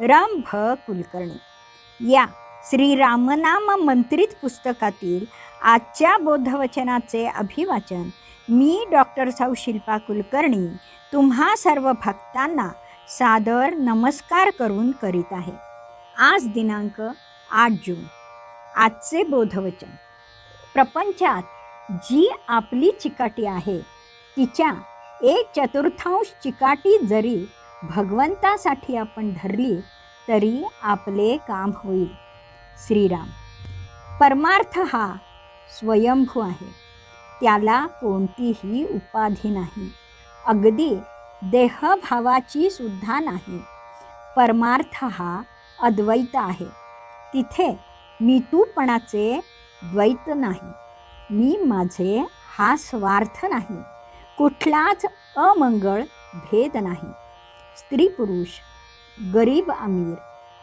रम भ. कुलकर्णी. या श्री रामनाम मंत्रित पुस्तकातील आजच्या बोधवचनाचे अभिवाचन मी डॉक्टर साऊ शिल्पा कुलकर्णी तुम्हा सर्व भक्तांना सादर नमस्कार करून करीत आहे. आज दिनांक आठ जून. आजचे बोधवचन. प्रपंचात जी आपली चिकाटी आहे तिच्या एक चतुर्थांश चिकाटी जरी भगवंतासाठी आपण धरली तरी आपले काम होईल. श्रीराम. परमार्थ हा स्वयंभू आहे. त्याला कोणतीही उपाधी नाही. अगदी देहभावाची सुद्धा नाही. परमार्थ हा अद्वैत आहे. तिथे मी तूपणाचे द्वैत नाही. मी माझे हा स्वार्थ नाही. कुठलाच अमंगळ भेद नाही. स्त्री पुरुष गरीब अमीर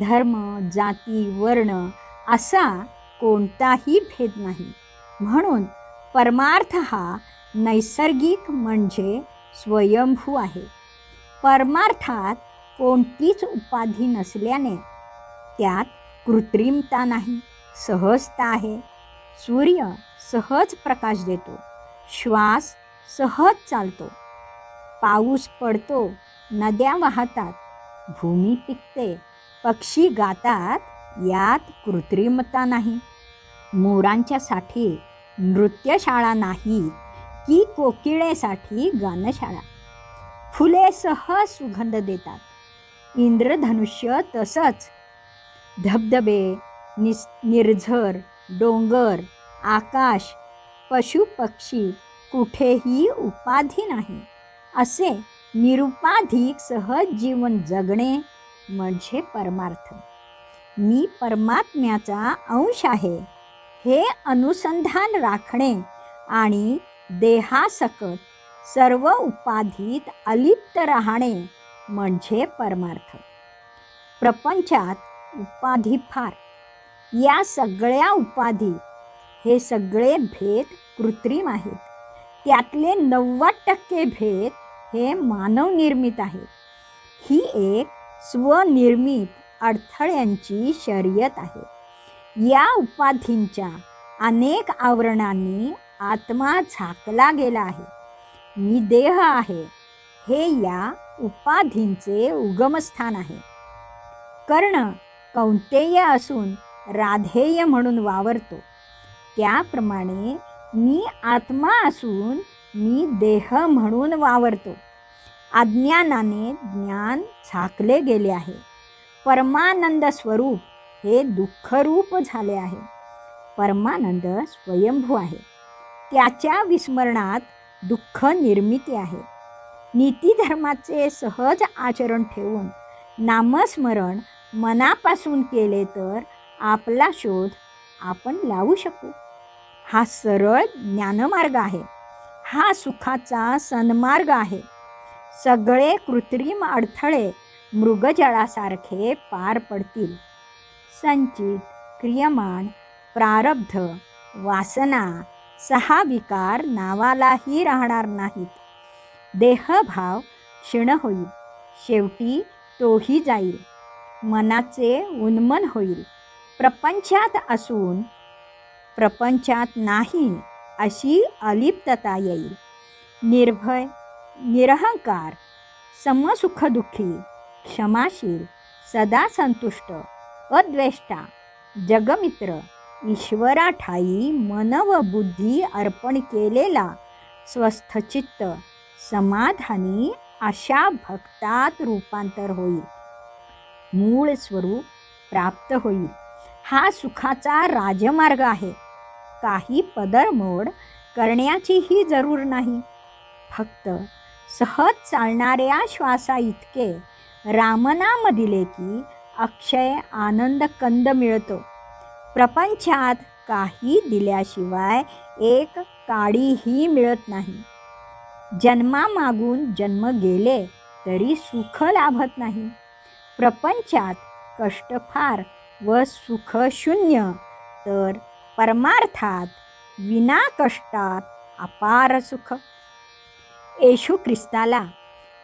धर्म जाती वर्ण असा कोणताही भेद नाही. म्हणून परमार्थ हा नैसर्गिक म्हणजे स्वयंभू आहे. परमार्थात कोणतीच उपाधी नसल्याने त्यात कृत्रिमता नाही सहजता आहे. सूर्य सहज प्रकाश देतो श्वास सहज चालतो. पाऊस पडतो नद्या वाहतात. भूमी पिकते. पक्षी गातात. यात कृत्रिमता नाही. मोरांच्यासाठी नृत्यशाळा नाही की कोकिळेसाठी गानशाळा. फुले सहज सुगंध देतात. इंद्रधनुष्य तसंच. धबधबे निस निर्झर डोंगर आकाश पशुपक्षी कुठेही उपाधी नाही असे निरुपाधिक सहज जीवन जगणे म्हणजे परमार्थ. मी परमात्म्याचा अंश आहे. हे अनुसंधान राखणे आणि देहासकट सर्व उपाधीत अलिप्त राहणे म्हणजे परमार्थ. प्रपंचात उपाधी फार. या सगळ्या उपाधी हे सगळे भेद कृत्रिम आहेत. त्यातले नव्वद टक्के भेद हे मानवनिर्मित आहे. ही एक स्वनिर्मित अडथळ्यांची शर्यत आहे. या उपाधींच्या अनेक आवरणांनी आत्मा झाकला गेला आहे. मी देह आहे. हे या उपाधींचे उगमस्थान आहे. कर्ण कौंतेय असून राधेय म्हणून वावरतो. त्याप्रमाणे मी आत्मा असून मी देह म्हणून वावरतो. अज्ञानाने ज्ञान झाकले गेले आहे. परमानंद स्वरूप हे दुःखरूप झाले आहे. परमानंद स्वयंभू आहे. त्याच्या विस्मरणात दुःख निर्मिती आहे. नीतीधर्माचे सहज आचरण ठेवून नामस्मरण मनापासून केले तर आपला शोध आपण लावू शकू. हा सरळ ज्ञानमार्ग आहे. हा सुखाचा सन्मार्ग आहे. सगळे कृत्रिम अडथळे मृगजळासारखे पार पडतील. संचित क्रियमाण प्रारब्ध वासना सहा विकार नावालाही राहणार नाहीत. देहभाव क्षीण होईल. शेवटी तोही जाईल. मनाचे उन्मन होईल. प्रपंचात असून प्रपंचात नाही अशी अलिप्तता येईल. निर्भय निरहंकार समसुखदुःखी क्षमाशील सदा संतुष्ट अद्वेष्टा जगमित्र ईश्वराठाई मन व बुद्धी अर्पण केलेला स्वस्थचित्त समाधानी अशा भक्तात रूपांतर होईल. मूळ स्वरूप प्राप्त होईल. हा सुखाचा राजमार्ग आहे. काही पदरमोड करण्याचीही जरूर नाही. फक्त सहज चालणाऱ्या श्वासा इतके रामनाम दिले की अक्षय आनंद कंद मिळतो. प्रपंचात काही दिल्याशिवाय एक काडीही मिळत नाही. जन्मामागून जन्म गेले तरी सुख लाभत नाही. प्रपंचात कष्ट फार व सुख शून्य तर परमार्थात विना कष्टात अपार सुख. येशू ख्रिस्ताला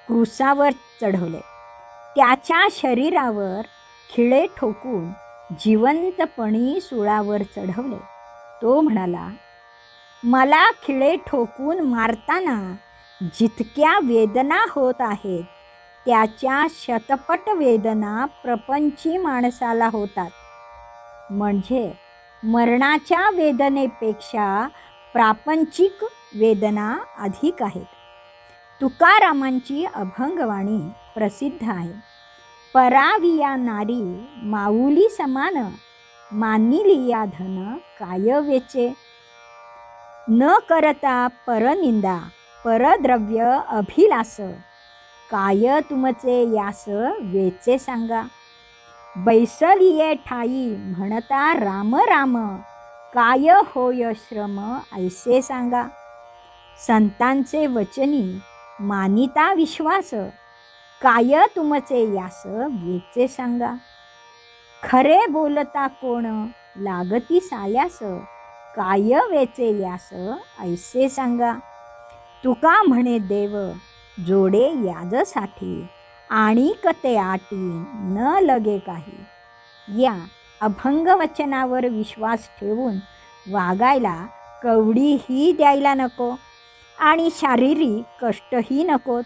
क्रुसावर चढवले. त्याच्या शरीरावर खिळे ठोकून जिवंतपणी सुळावर चढवले. तो म्हणाला मला खिळे ठोकून मारताना जितक्या वेदना होत आहेत त्याच्या शतपट वेदना प्रपंची माणसाला होतात. म्हणजे मरणाच्या वेदनेपेक्षा प्रापंचिक वेदना अधिक आहेत. तुकारामांची अभंगवाणी प्रसिद्ध आहे. पराविया नारी माऊली समान मानिलिया धन काय वेचे न करता परनिंदा परद्रव्य अभिलास काय तुमचे यास वेचे सांगा. बैसलिये ठाई म्हणता राम राम. काय होय श्रम? ऐसे सांगा. संतांचे वचनी मानिता विश्वास. काय तुमचे यास वेचे सांगा. खरे बोलता कोण? लागती सायास काय वेचे यास? ऐसे सांगा. तुका म्हणे देव जोडे याजसाठी. आणि कते आटी न लगे काही. या अभंगवचनावर विश्वास ठेवून वागायला कवडीही द्यायला नको आणि शारीरिक कष्टही नकोत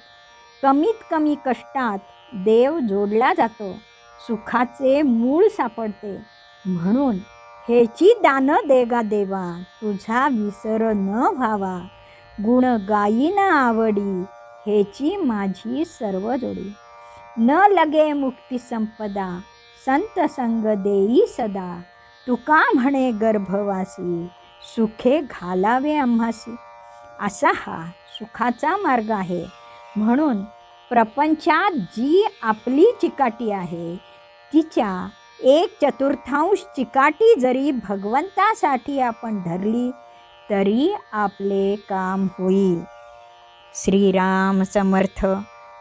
कमीत कमी कष्टात देव जोडला जातो सुखाचे मूळ सापडते. म्हणून हेची दान देगा देवा तुझा विसर न व्हावा. गुण गायीन आवडी हेची माझी सर्व जोडी. न लगे मुक्ती संपदा संत संग देई सदा. तुका म्हणे गर्भवासी सुखे घालावे आम्हासी. असा हा सुखाचा मार्ग आहे. म्हणून प्रपंचात जी आपली चिकाटी आहे तिच्या एक चतुर्थांश चिकाटी जरी भगवंतासाठी आपण धरली तरी आपले काम होईल. श्रीराम समर्थ.